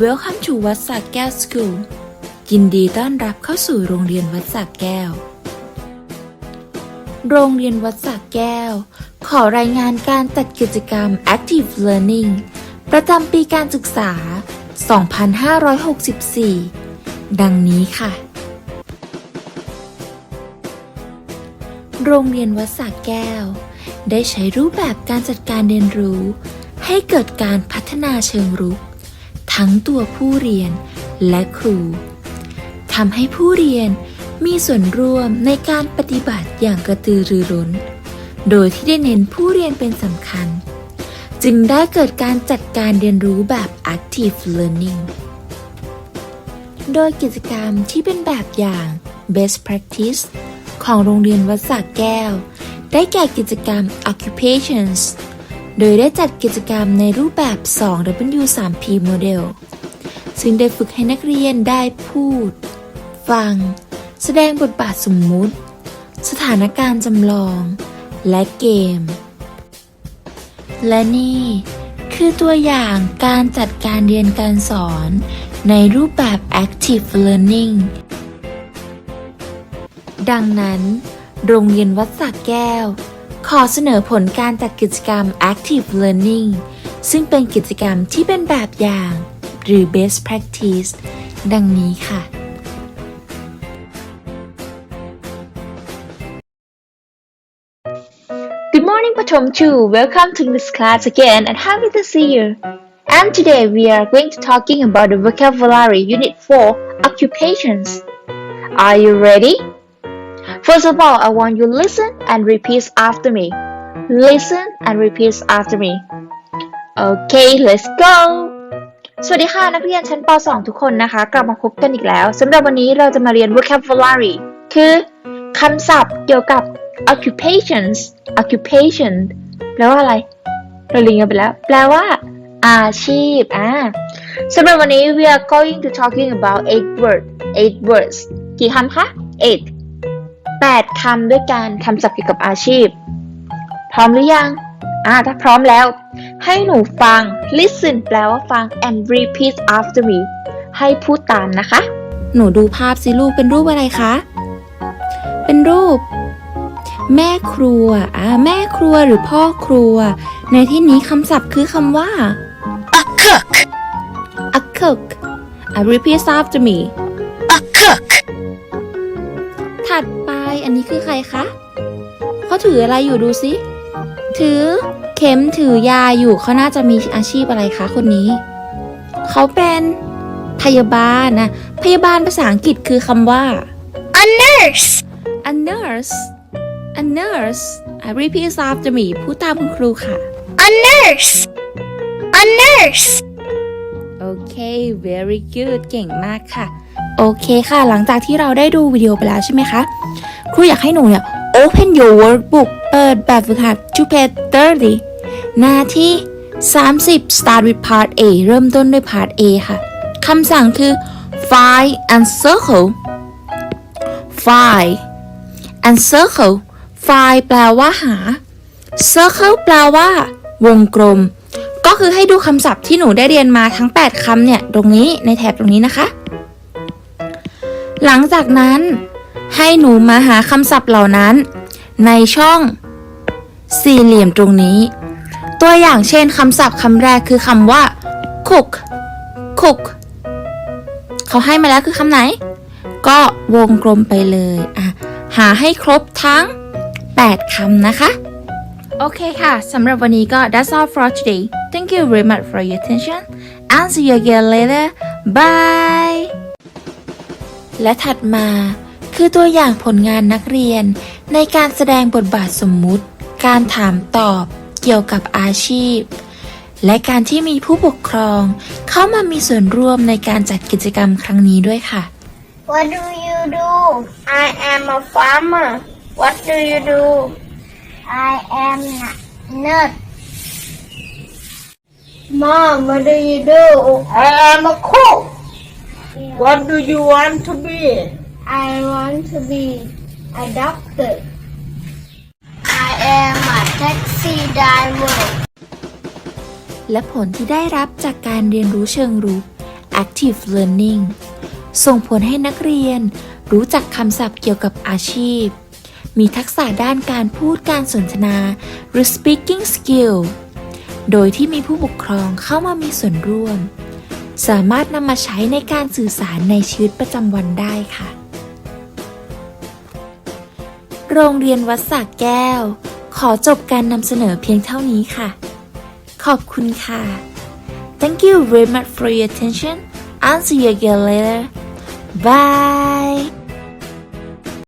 Welcome to วัดสักแก้ว School ยินดีต้อนรับเข้าสู่โรงเรียนวัดสักแก้ว โรงเรียนวัดสักแก้ว ขอรายงานการจัดกิจกรรม Active Learning ประจำปีการศึกษา 2564 ดังนี้ค่ะ โรงเรียนวัดสักแก้ว ได้ใช้รูปแบบการจัดการเรียนรู้ ให้เกิดการพัฒนาเชิงรุก ทั้งตัวผู้เรียนและครูทำให้ผู้เรียนมีส่วนร่วมในการปฏิบัติอย่างกระตือรือร้น โดยที่ได้เน้นผู้เรียนเป็นสำคัญ จึงได้เกิดการจัดการเรียนรู้แบบ active learning โดยกิจกรรมที่เป็นแบบอย่าง best practice ของโรงเรียนวัดสระแก้ว ได้แก่กิจกรรม occupations โดยได้จัดกิจกรรมในรูปแบบ 2W3P Model ซึ่งได้ฝึกให้นักเรียนได้พูด ฟัง แสดงบทบาทสมมุติ สถานการณ์จำลอง และเกม และนี่ คือตัวอย่างการจัดการเรียนการสอนในรูปแบบ active learning ดังนั้น โรงเรียนวัดสระแก้ว ขอเสนอผลการจัดกิจกรรม active learning ซึ่งเป็นกิจกรรมที่เป็นแบบอย่าง หรือ best practice ดังนี้ค่ะ Good morning, Patom 2. Welcome to this class again and happy to see you. And today we are going to talking about the vocabulary unit 4 occupations. Are you ready? First of all, I want you listen and repeat after me. Listen and repeat after me. Okay, let's go. สวัสดีค่ะ นักเรียนชั้นป .2 ทุกคนนะคะ กลับมาพบกันอีกแล้วสำหรับวันนี้เราจะมาเรียน vocabulary คือคำศัพท์เกี่ยวกับ occupations occupation แปลว่าอะไร เราเรียนกันไปแล้ว แปลว่าอาชีพอ่าสำหรับวันนี้ we are going to talking about eight words eight words กี่คำคะ eight แปดคำด้วยกันคำศัพท์เกี่ยวกับอาชีพ พร้อมหรือยัง อ่า ถ้าพร้อมแล้ว ให้หนูฟัง listen แปลว่าฟัง and repeat after me ให้พูดตามนะคะ หนูดูภาพสิลูกเป็นรูปอะไรคะ เป็นรูป แม่ครัว อ่า แม่ครัวหรือพ่อครัว ในที่นี้คำศัพท์คือคำว่า A cook. a cook a repeat after me อันนี้คือใครคะเขาถืออะไรอยู่ดูสิ ถือเข็มถือยาอยู่เขาน่าจะมีอาชีพอะไรคะคนนี้ เขาเป็นพยาบาลนะ พยาบาลภาษาอังกฤษคือคำว่า A nurse. a nurse a nurse I repeat after me พูดตามคุณครูค่ะ A nurse. A nurse. โอเค very good เก่งมากค่ะ โอเคค่ะ หลังจากที่เราได้ดูวิดีโอไปแล้วใช่ไหมคะ ครูอยากให้หนูเนี่ย open your workbook เปิดแบบฝึกหัด to page 30 หน้าที่ 30 start with part A เริ่มต้นด้วย part A ค่ะ คำสั่งคือ find and circle find and circle find แปลว่าหา circle แปลว่า วงกลม ก็คือให้ดูคำศัพท์ที่หนูได้เรียนมาทั้ง 8คำเนี่ย ตรงนี้ในแถบตรงนี้นะคะ หลังจากนั้น ให้หนูมาหาคำศัพท์เหล่านั้น ในช่อง สี่เหลี่ยมตรงนี้ ตัวอย่างเช่นคำศัพท์คำแรกคือคำว่า cook cook เขาให้มาแล้วคือคำไหน ก็วงกลมไปเลยอะหาให้ครบทั้ง 8คำนะคะ โอเคค่ะสำหรับวันนี้ก็ that's all for today thank you very much for your attention and see you again later bye และถัดมา คือตัวอย่างผลงานนักเรียน ในการแสดงบทบาทสมมุติ การถามตอบเกี่ยวกับอาชีพ และการที่มีผู้ปกครอง เข้ามามีส่วนร่วมในการจัดกิจกรรมครั้งนี้ด้วยค่ะ What do you do? I am a farmer. What do you do? I am a nurse. Mom, what do you do? I am a cook. What do you want to be? I want to be a doctor. I am a taxi driver. และผลที่ได้รับจากการเรียนรู้เชิงรุก active learning ส่งผลให้นักเรียนรู้จักคำศัพท์เกี่ยวกับอาชีพ มีทักษะด้านการพูดการสนทนาหรือ speaking skill โดยที่มีผู้ปกครองเข้ามามีส่วนร่วม สามารถนำมาใช้ในการสื่อสารในชีวิตประจำวันได้ค่ะ โรงเรียนวัดสากแก้ว ขอจบการนำเสนอเพียงเท่านี้ค่ะ ขอบคุณค่ะ Thank you very much for your attention. I'll see you again later. Bye.